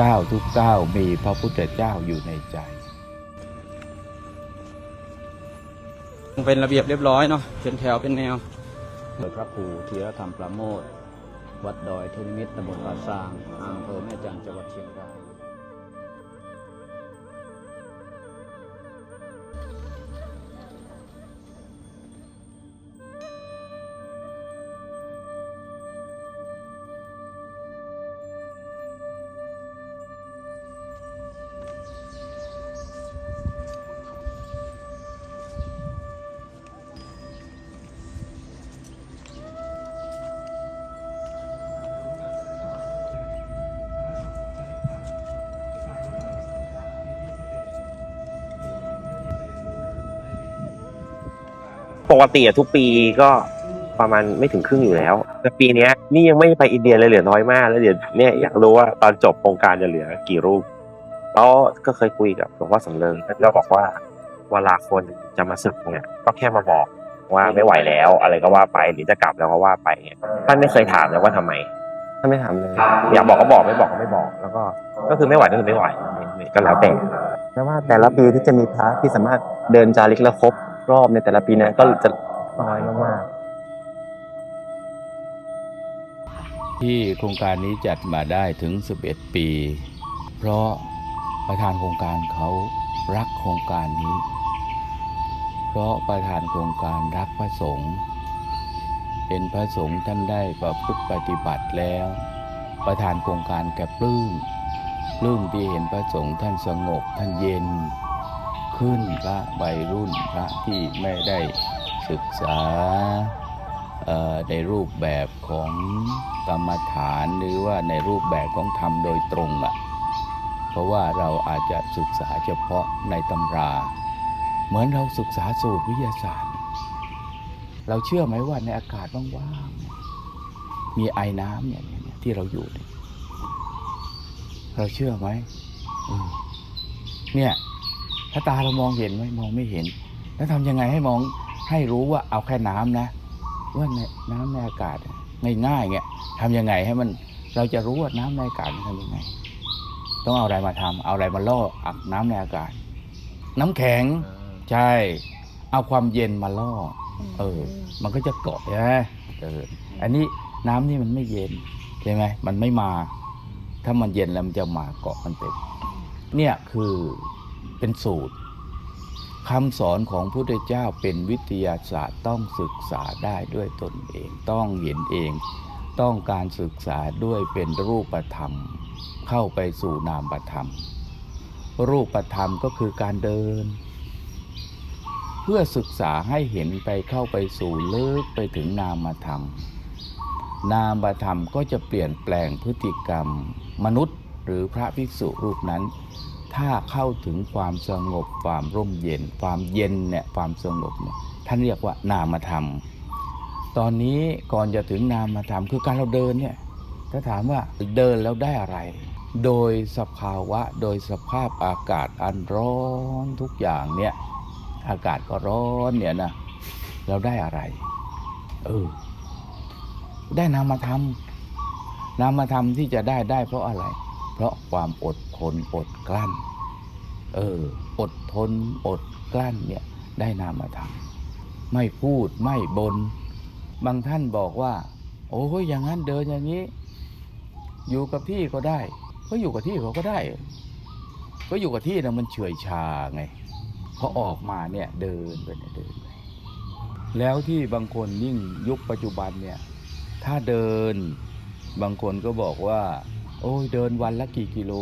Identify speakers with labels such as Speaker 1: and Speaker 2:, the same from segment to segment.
Speaker 1: ก้าวทุกก้าวมีพระพุทธเจ้าอยู่ในใจ
Speaker 2: เป็นระเบียบเรียบร้อยเนาะเป็นแถวเป็นแนว
Speaker 3: โดยพระครูธีรธรรมประโมท วัดดอยเทนิมิตรตำบลป่าซางอำเภอแม่จันทร์จังหวัดเชียงราย
Speaker 4: ปกติอะทุกปีก็ประมาณไม่ถึงครึ่งอยู่แล้ว แต่ปีเนี้ยนี่ยังไม่ไปอินเดียเลยเหลือน้อยมาก แล้วเดี๋ยวเนี่ยอยากรู้ว่าตอนจบโครงการจะเหลือกี่รูปแล้วก็เคยคุยกับหลวงพ่อสำเริงท่านก็บอกว่าเวลาคนจะมาศึกเนี่ยก็แค่มาบอกว่าไม่ไหวแล้ว อะไรก็ว่าไปหรือจะกลับแล้วก็ว่าไปเนี่ยท่านไม่เคยถามเลยว่าทำไมท่านไม่ถามเลยอยากบอกก็บอกไม่บอกก็ไม่บอก แล้วก็ก็คือไม่ไหวก็คือไม่ไหวก็แล้วแต่
Speaker 5: แม้ว่าแต่ละปีที่จะมีพระที่สามารถเดินจาริกและครบ รอบในแต่ละปีนั้นก็จะน้อยมากๆ
Speaker 1: ที่โครงการนี้จัดมาได้ถึง 11 ปี เพราะประธานโครงการเขารักโครงการนี้ เพราะประธานโครงการรักพระสงฆ์เห็นพระสงฆ์ท่านได้ประพฤติปฏิบัติแล้ว ประธานโครงการแกปลื้มปลื้มที่เห็นพระสงฆ์ท่านสงบท่านเย็น ขึ้นพระวัยรุ่นพระที่ไม่ได้ศึกษาในรูปแบบของกรรมฐานหรือว่าในรูปแบบของธรรมโดยตรงอะ่ะเพราะว่าเราอาจจะศึกษาเฉพาะในตำรา เหมือนเราศึกษาสูตรวิทยาศาสตร์ เราเชื่อไหมว่าในอากาศว่างๆมีไอ้น้ำเนี่ยที่เราอยู่ เราเชื่อไหมเนี่ย ถ้าตาเรามองเห็นไหมมองไม่เห็น แล้วทำยังไงให้มองให้รู้ว่าเอาแค่น้ำนะ ว่าในน้ำในอากาศง่ายๆเงี้ยทำยังไงให้มันเราจะรู้ว่าน้ำในอากาศมันทำยังไง ต้องเอาอะไรมาทำเอาอะไรมาล่ออักน้ำในอากาศ น้ำแข็งใช่ เอาความเย็นมาล่อ เออ มันก็จะเกาะใช่ไหมเอออันนี้น้ำนี่มันไม่เย็นใช่ไหมมันไม่มา ถ้ามันเย็นแล้วมันจะมาเกาะมันเต็มเนี่ยคือ เป็นสูตรคำสอนของพระพุทธเจ้าเป็นวิทยาศาสตร์ต้องศึกษาได้ด้วยตนเอง ต้องเห็นเอง ต้องการศึกษาด้วยเป็นรูปธรรม เข้าไปสู่นามธรรม รูปธรรมก็คือการเดิน เพื่อศึกษาให้เห็นไปเข้าไปสู่เลึกไปถึงนามธรรม นามธรรมก็จะเปลี่ยนแปลงพฤติกรรม มนุษย์หรือพระภิกษุรูปนั้น ถ้าเข้าถึงความสงบความร่มเย็น ความเย็นเนี่ยความสงบเนี่ยท่านเรียกว่านามธรรม ตอนนี้ก่อนจะถึงนามธรรมคือการเราเดินเนี่ยถ้าถามว่าเดินแล้วได้อะไร โดยสภาวะโดยสภาพอากาศอันร้อนทุกอย่างเนี่ยอากาศก็ร้อนเนี่ยนะเราได้อะไรเออได้นามธรรมนามธรรมที่จะได้ได้เพราะอะไร เพราะความอด ทนอดกลั้น เออ อดทนอดกลั้นเนี่ยได้นามธรรมไม่พูดไม่บน บางท่านบอกว่า โอ้ยอย่างนั้นเดินอย่างนี้ อยู่กับที่ก็ได้ ก็อยู่กับที่เขาก็ได้ ก็อยู่กับที่นะมันเฉื่อยชาไงพอออกมาเนี่ยเดินไปเนี่ยเดินไปแล้วที่บางคนยิ่งยุคปัจจุบันเนี่ย ถ้าเดิน บางคนก็บอกว่า โอ้ยเดินวันละกี่กิโล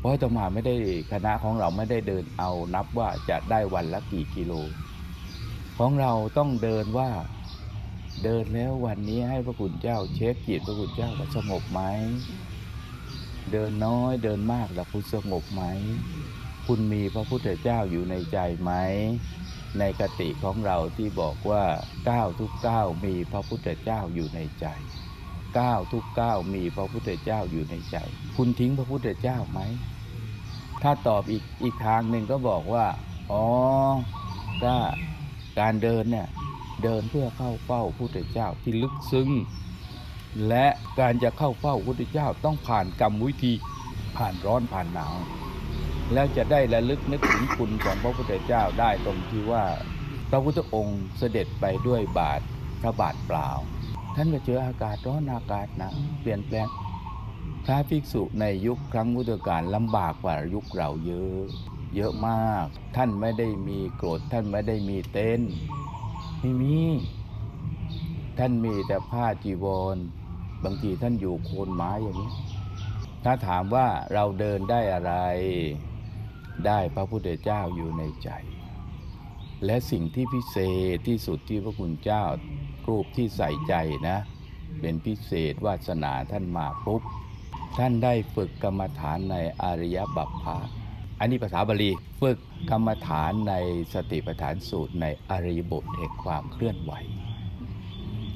Speaker 1: เพราะอาตมาไม่ได้คณะของเราไม่ได้เดินเอานับว่าจะได้วันละกี่กิโล ของเราต้องเดินว่าเดินแล้ววันนี้ให้พระคุณเจ้า เช็คจิตพระคุณเจ้าว่าสงบไหมเดินน้อยเดินมากแล้วคุณสงบไหม คุณมีพระพุทธเจ้าอยู่ในใจไหม ในกติของเราที่บอกว่าก้าวทุกก้าวมีพระพุทธเจ้าอยู่ในใจ ก้าวทุกก้าวมีพระพุทธเจ้าอยู่ในใจ คุณทิ้งพระพุทธเจ้าไหม ถ้าตอบอีกอีกทางหนึ่งก็บอกว่า อ๋อก็การเดินเนี่ยเดินเพื่อเข้าเฝ้าพุทธเจ้าที่ลึกซึ้งและการจะเข้าเฝ้าพระพุทธเจ้าต้องผ่านกรรมวิธีผ่านร้อนผ่านหนาว แล้วจะได้ระลึกนึกถึงคุณของพระพุทธเจ้าได้ตรงที่ว่า พระพุทธองค์เสด็จไปด้วยบาทพระบาทเปล่า ท่านก็เจออากาศร้อนอากาศหนาวเปลี่ยนแปลงพระภิกษุในยุคครั้งพุทธกาลลำบากกว่ายุคเราเยอะ เยอะมาก ท่านไม่ได้มีโกรธท่านไม่ได้มีเต้นท์ไม่มี ท่านมีแต่ผ้าจีวร บางทีท่านอยู่โคนไม้อย่างนี้ ถ้าถามว่าเราเดินได้อะไร ได้พระพุทธเจ้าอยู่ในใจ และสิ่งที่พิเศษที่สุดที่พระคุณเจ้า รูปที่ใส่ใจนะ เป็นพิเศษวาสนาท่านมาปุ๊บ ท่านได้ฝึกกรรมฐานในอริยบัพพะอันนี้ภาษาบาลีฝึกกรรมฐานในสติปัฏฐานสูตรในอริยบทแห่งความเคลื่อนไหว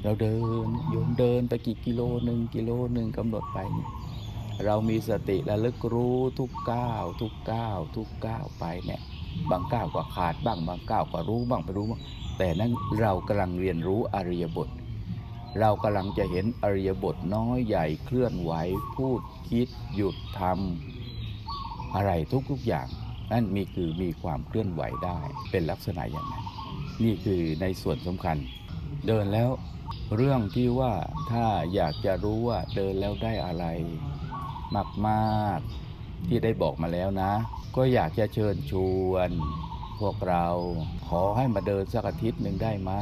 Speaker 1: เราเดินโยมเดินไปกี่กิโลหนึ่งกิโลหนึ่งกำหนดไป เรามีสติระลึกรู้ทุกก้าวทุกก้าวทุกก้าวไปเนี่ยบางก้าวก็ขาดบ้างบางก้าวก็รู้บ้างไม่รู้บ้างแต่นั้นเรากำลังเรียนรู้อริยบท เรากำลังจะเห็นอริยบทน้อยใหญ่เคลื่อนไหวพูดคิดหยุดทำอะไรทุกๆอย่างนั่นมีคือมีความเคลื่อนไหวได้เป็นลักษณะอย่างนั้น นี่คือในส่วนสำคัญ เดินแล้วเรื่องที่ว่าถ้าอยากจะรู้ว่าเดินแล้วได้อะไร มากๆ ที่ได้บอกมาแล้วนะ ก็อยากจะเชิญชวน พวกเราขอให้มาเดินสักอาทิตย์หนึ่งได้ไหม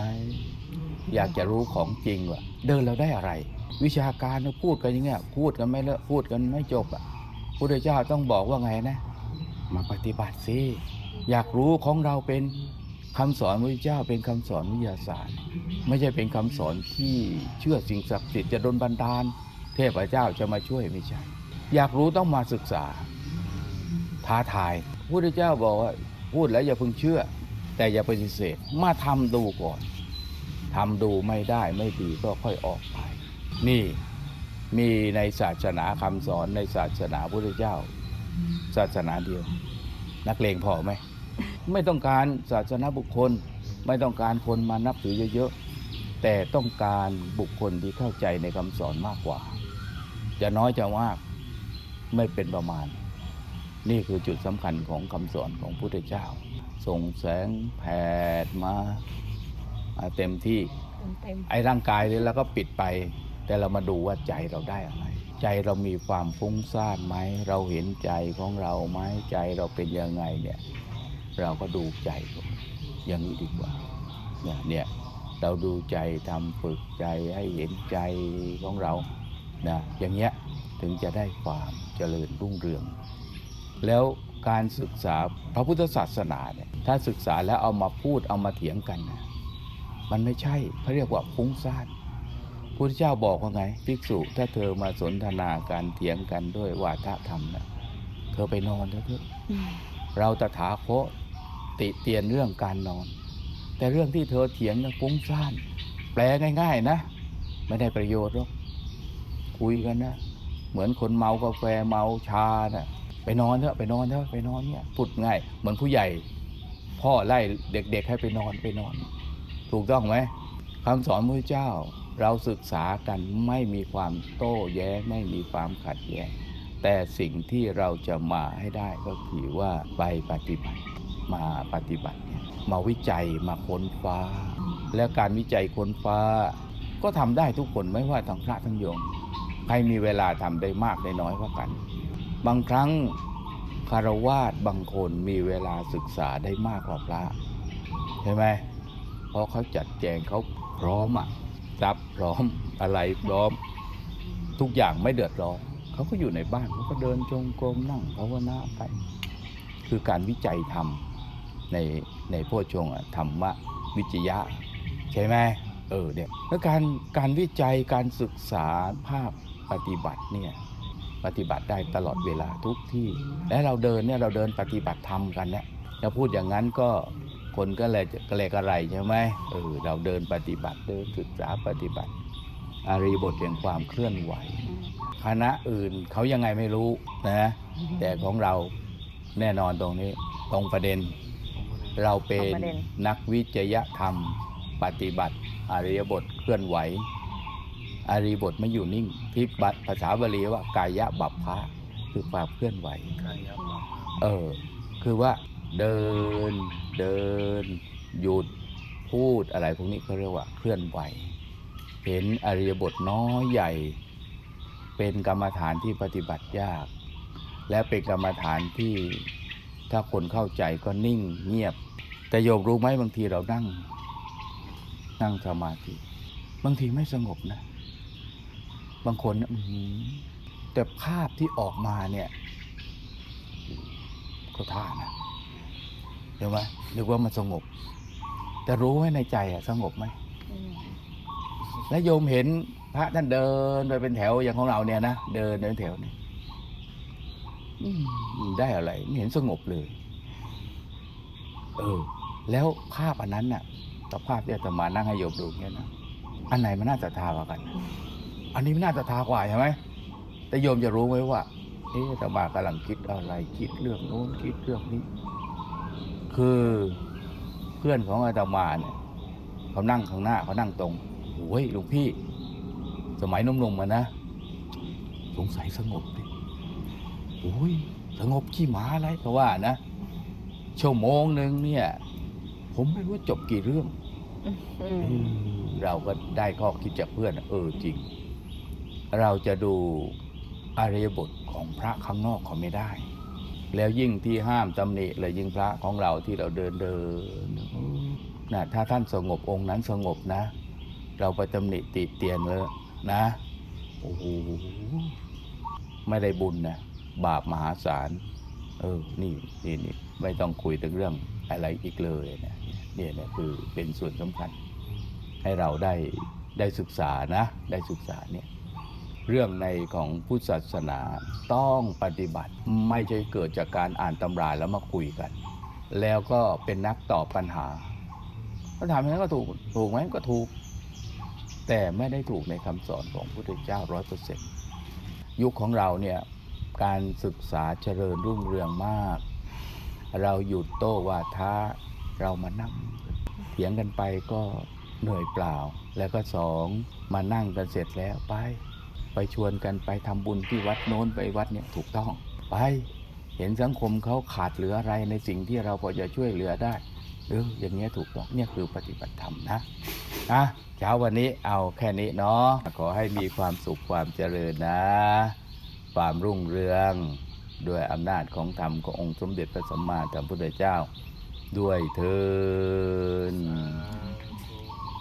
Speaker 1: อยากจะรู้ของจริงว่าเดินแล้วได้อะไร วิชาการเนี่ยพูดกันอย่างเงี้ยพูดกันไม่เลอะพูดกันไม่จบอะพุทธเจ้าต้องบอกว่าไงนะ มาปฏิบัติสิอยากรู้ของเราเป็นคำสอนพระเจ้าเป็นคำสอนวิทยาศาสตร์ ไม่ใช่เป็นคำสอนที่เชื่อสิ่งศักดิ์สิทธิ์จะดลบันดาล เทพเจ้าจะมาช่วยไม่ใช่ อยากรู้ต้องมาศึกษา ท้าทายพระพุทธเจ้าบอกว่าพูดแล้วอย่าเพิ่งเชื่อ แต่อย่าปฏิเสธมาทำดูก่อนทำดูไม่ได้ไม่ดีก็ค่อยออกไป นี่มีในศาสนาคำสอนในศาสนาพุทธเจ้า ศาสนาเดียว นักเลงพอไหมไม่ต้องการศาสนาบุคคล ไม่ต้องการคนมานับถือเยอะๆแต่ต้องการบุคคลที่เข้าใจในคำสอนมากกว่า จะน้อยจะมาก ไม่เป็นประมาณ นี่คือจุดสำคัญของคำสอนของพุทธเจ้า ส่งแสงแผดมาอ่าเต็มที่
Speaker 6: เต็ม
Speaker 1: ไอ้ร่างกายเนี่ยเราก็ปิดไป แต่เรามาดูว่าใจเราได้อะไร ใจเรามีความฟุ้งซ่านไหม เราเห็นใจของเราไหมใจเราเป็นยังไงเนี่ย เราก็ดูใจก่อนอย่างนี้ดีกว่าเนี่ยเนี่ยเราดูใจทำฝึกใจให้เห็นใจของเรานะอย่างเงี้ยถึงจะได้ความ เจริญรุ่งเรือง แล้วการศึกษาพระพุทธศาสนาเนี่ยถ้าศึกษาแล้วเอามาพูดเอามาเถียงกันนะมันไม่ใช่เขาเรียกว่าฟุ้งซ่านพระพุทธเจ้าบอกว่าไงภิกษุถ้าเธอมาสนทนาการเถียงกันด้วยวาทธรรมนะเธอไปนอนเถอะเถอะเราตถาคตติเตียนเรื่องการนอน แต่เรื่องที่เธอเถียงนะฟุ้งซ่าน แปลง่าย ๆ นะ ไม่ได้ประโยชน์หรอกคุยกันนะ เหมือนคนเมากาแฟเมาชานะ่ะไปนอนเถอะไปนอนเถอะไปนอนเนี่ยพูดง่าย เหมือนผู้ใหญ่ พ่อไล่เด็ก ๆ ให้ไปนอนไปนอน ถูกต้องไหมคำสอนพระเจ้าเราศึกษากันไม่มีความโต้แย้งไม่มีความขัดแย้งแต่สิ่งที่เราจะมาให้ได้ก็คือว่าไปปฏิบัติมาปฏิบัติ มาวิจัยมาค้นฟ้า แล้วการวิจัยค้นฟ้า ก็ทำได้ทุกคนไม่ว่าทั้งพระทั้งโยม ใครมีเวลาทำได้มากได้น้อยกว่ากัน บางครั้งคารวาสบางคนมีเวลาศึกษาได้มากกว่าพระใช่ไหมเพราะเขาจัดแจงเขาพร้อมอะทรัพย์พร้อมอะไรพร้อม ทุกอย่างไม่เดือดร้อนเขาก็อยู่ในบ้านเขาก็เดินจงกรมนั่งภาวนาไป คือการวิจัยธรรมในในโพชฌงค์อะธรรมะวิจยะ ใช่ไหมเออเนี่ยแล้วการการวิจัยการศึกษาภาพ ปฏิบัติเนี่ยปฏิบัติได้ตลอดเวลาทุกที่ และเราเดินเนี่ยเราเดินปฏิบัติธรรมกันเนี่ยจะพูดอย่างนั้นก็คนก็เลยกระเลกระไรใช่ไหมเออเราเดินปฏิบัติเดินศึกษาปฏิบัติ อารีบทแห่งความเคลื่อนไหว คณะอื่นเขายังไงไม่รู้นะแต่ของเราแน่นอนตรงนี้ตรงประเด็น เราเป็น
Speaker 6: ตรงประเด็น
Speaker 1: นักวิจยธรรม ปฏิบัติอริยบทเคลื่อนไหว อารีบทไม่อยู่นิ่งที่บภาษาบาลีว่ากายะบัพพะคือความเคลื่อนไหวเออคือว่าเดินเดิน หยุดพูดอะไรพวกนี้เขาเรียกว่าเคลื่อนไหว เห็นอริยบทน้อยใหญ่ เป็นกรรมฐานที่ปฏิบัติยาก และเป็นกรรมฐานที่ถ้าคนเข้าใจก็นิ่งเงียบ แต่โยมรู้ไหมบางทีเรานั่ง นั่งสมาธิ บางทีไม่สงบนะ บางคนนะแต่ภาพที่ออกมาเนี่ยก็ท่านะเห็นไหมนึกว่ามันสงบ แต่รู้ไหมในใจอะสงบไหมและโยมเห็นพระท่านเดินไปเป็นแถวอย่างของเราเนี่ยนะเดินเดินแถวเนี่ยได้อะไร ไม่เห็นสงบเลย เออ แล้วภาพอันนั้นน่ะกับภาพที่อาตมานั่งให้โยมดูเนี่ยนะอันไหนมันน่าจะทากว่ากัน อันนี้มันน่าจะทากว่าใช่ไหมแต่โยมจะรู้ไหมว่า เอ๊ะอาตมากำลังคิดอะไรคิดเรื่องโน้นคิดเรื่องนี้ คือเพื่อนของอาตมาเนี่ยเขานั่งข้างหน้าเขานั่งตรงโอ้ยหลวงพี่ สมัยหนุ่มๆมานะ สงสัยสงบดิโอ้ยสงบขี้หมาอะไรเพราะว่านะชั่วโมงหนึ่งเนี่ย ผมไม่รู้ว่าจบกี่เรื่องเออเราก็ได้ข้อคิดจากเพื่อน เออจริง เราจะดูอริยบทของพระข้างนอกเขาไม่ได้ แล้วยิ่งที่ห้ามตำหนิเลยยิ่งพระของเราที่เราเดินเดินนะถ้าท่านสงบองค์นั้นสงบนะ เราไปตำหนิติเตียนเลยนะโอ้โหไม่ได้บุญนะบาปมหาศาล เออ นี่นี่นี่ไม่ต้องคุยถึงเรื่องอะไรอีกเลยนะเนี่ยเนี่ยคือเป็นส่วนสำคัญ ให้เราได้ได้ศึกษานะ ได้ศึกษาเนี่ย เรื่องในของพุทธศาสนาต้องปฏิบัติไม่ใช่เกิดจากการอ่านตำราแล้วมาคุยกัน แล้วก็เป็นนักตอบปัญหาก็ถามนั้นก็ถูกถูกไหมก็ถูก แต่ไม่ได้ถูกในคำสอนของพระพุทธเจ้าร้อยเปอร์เซ็นต์ยุคของเราเนี่ยการศึกษาเจริญรุ่งเรืองมาก เราหยุดโต้วาทะเรามานั่งเถียงกันไปก็เหนื่อยเปล่า แล้วก็สองมานั่งกันเสร็จแล้วไป ไปชวนกันไปทำบุญที่วัดโน้นไปวัดเนี่ยถูกต้องไป เห็นสังคมเขาขาดเหลืออะไรในสิ่งที่เราพอจะช่วยเหลือได้เอออย่างเงี้ยถูกต้องเนี่ยคือปฏิบัติธรรมนะนะเช้าวันนี้เอาแค่นี้เนาะขอให้มีความสุขความเจริญนะ ความรุ่งเรืองด้วยอำนาจของธรรมขององค์สมเด็จพระสัมมาสัมพุทธเจ้าด้วยเทิน